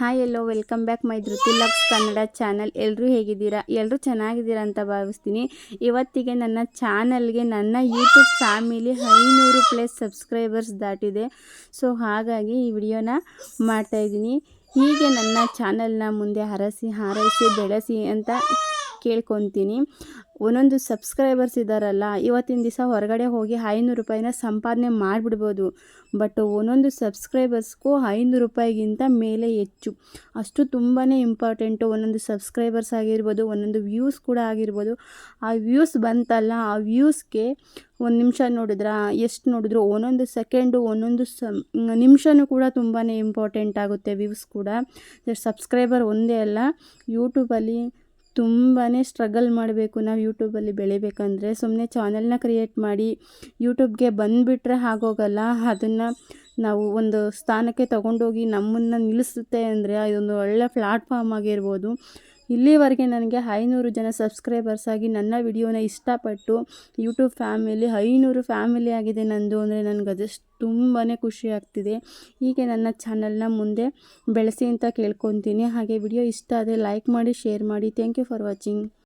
Hi hello, welcome back my Dhriti Lux Kannada channel. ಎಲ್ಲರೂ ಹೇಗಿದ್ದೀರಾ? ಎಲ್ಲರೂ ಚೆನ್ನಾಗಿದ್ದೀರಾ ಅಂತ ಭಾವಿಸ್ತೀನಿ. ಇವತ್ತಿಗೆ ನನ್ನ ಚಾನಲ್ಗೆ ನನ್ನ ಯೂಟ್ಯೂಬ್ ಫ್ಯಾಮಿಲಿ ಐನೂರು ಪ್ಲಸ್ ಸಬ್ಸ್ಕ್ರೈಬರ್ಸ್ ದಾಟಿದೆ. ಸೊ, ಹಾಗಾಗಿ ಈ ವಿಡಿಯೋನ ಮಾಡ್ತಾಯಿದ್ದೀನಿ ಹೀಗೆ ನನ್ನ ಚಾನಲ್ನ ಮುಂದೆ ಹರಸಿ ಹಾರೈಸಿ, ಬೆಳೆಸಿ ಅಂತ ಕೇಳ್ಕೊತೀನಿ. ಒಂದೊಂದು ಸಬ್ಸ್ಕ್ರೈಬರ್ಸ್ ಇದ್ದಾರಲ್ಲ ಇವತ್ತಿನ ದಿವಸ ಹೊರಗಡೆ ಹೋಗಿ ಐನೂರು ರೂಪಾಯಿನ ಸಂಪಾದನೆ ಮಾಡಿಬಿಡ್ಬೋದು. ಬಟ್ ಒಂದೊಂದು ಸಬ್ಸ್ಕ್ರೈಬರ್ಸ್ಗೂ ಐನೂರು ರೂಪಾಯಿಗಿಂತ ಮೇಲೆ ಹೆಚ್ಚು. ಅಷ್ಟು ತುಂಬಾ ಇಂಪಾರ್ಟೆಂಟು ಒಂದೊಂದು ಸಬ್ಸ್ಕ್ರೈಬರ್ಸ್ ಆಗಿರ್ಬೋದು, ಒಂದೊಂದು ವ್ಯೂಸ್ ಕೂಡ ಆಗಿರ್ಬೋದು. ಆ ವ್ಯೂಸ್ ಬಂತಲ್ಲ, ಆ ವ್ಯೂಸ್ಗೆ ಒಂದು ನಿಮಿಷ ನೋಡಿದ್ರಾ? ಎಷ್ಟು ನೋಡಿದ್ರು? ಒಂದೊಂದು ಸೆಕೆಂಡು ಒಂದೊಂದು ಸ ನಿಮಿಷವೂ ಕೂಡ ತುಂಬಾ ಇಂಪಾರ್ಟೆಂಟ್ ಆಗುತ್ತೆ ವ್ಯೂಸ್ ಕೂಡ. ಸಬ್ಸ್ಕ್ರೈಬರ್ ಒಂದೇ ಅಲ್ಲ ಯೂಟ್ಯೂಬಲ್ಲಿ ತುಂಬಾ ಸ್ಟ್ರಗಲ್ ಮಾಡಬೇಕು ನಾವು ಯೂಟ್ಯೂಬಲ್ಲಿ ಬೆಳಿಬೇಕಂದ್ರೆ. ಸುಮ್ಮನೆ ಚಾನಲ್ನ ಕ್ರಿಯೇಟ್ ಮಾಡಿ ಯೂಟ್ಯೂಬ್ಗೆ ಬಂದುಬಿಟ್ರೆ ಆಗೋಗಲ್ಲ. ಅದನ್ನು ನಾವು ಒಂದು ಸ್ಥಾನಕ್ಕೆ ತಗೊಂಡೋಗಿ ನಮ್ಮನ್ನು ನಿಲ್ಲಿಸುತ್ತೆ ಅಂದರೆ ಇದೊಂದು ಒಳ್ಳೆ ಪ್ಲಾಟ್ಫಾರ್ಮ್ ಆಗಿರ್ಬೋದು. ಇಲ್ಲಿವರೆಗೆ ನನಗೆ ಐನೂರು ಜನ ಸಬ್ಸ್ಕ್ರೈಬರ್ಸ್ ಆಗಿ ನನ್ನ ವಿಡಿಯೋನ ಇಷ್ಟಪಟ್ಟು ಯೂಟ್ಯೂಬ್ ಫ್ಯಾಮಿಲಿ ಐನೂರು ಫ್ಯಾಮಿಲಿ ಆಗಿದೆ ನಂದು ಅಂದರೆ ನನಗೆ ಅದಷ್ಟು ತುಂಬಾ ಖುಷಿ ಆಗ್ತಿದೆ. ಹೀಗೆ ನನ್ನ ಚಾನಲ್ನ ಮುಂದೆ ಬೆಳೆಸಿ ಅಂತ ಕೇಳ್ಕೊತೀನಿ. ಹಾಗೆ ವಿಡಿಯೋ ಇಷ್ಟ ಆದರೆ ಲೈಕ್ ಮಾಡಿ ಶೇರ್ ಮಾಡಿ. Thank you for watching